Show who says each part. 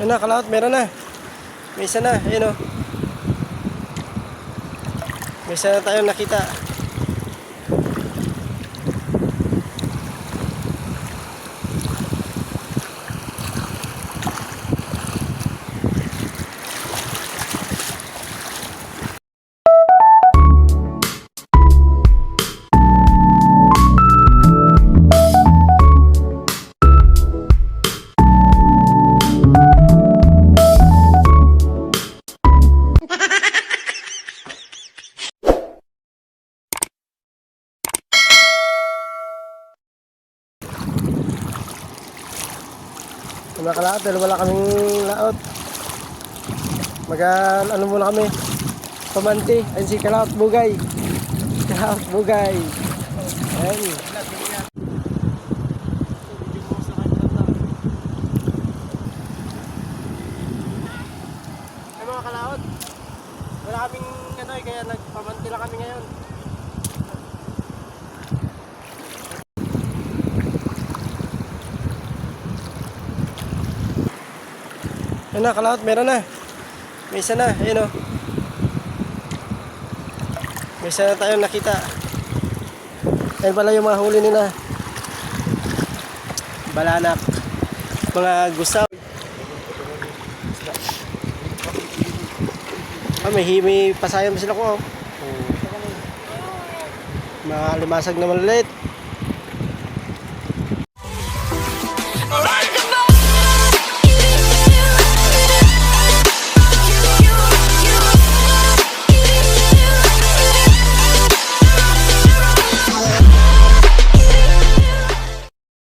Speaker 1: Ayun na, kalahot, meron na. May isa na, ayun o. May isa na tayong nakita. Mga kalahot, dahil wala kaming laot. Mag ano muna kami. Pamanti. Ayun si kalahot bugay. Kalahot bugay. Ayun. Ay mga kalahot. Wala kaming ano eh, kaya nagpamanti lang kami ngayon. Ayun na, kalahot, meron na. May isa na, ayun o. May isa na tayong nakita. Ayun pala yung mga huli nila. Balanak. Mga gusaw. Ah, hi- may pasayang sila ko. Oh. Mga limasag na maliliit.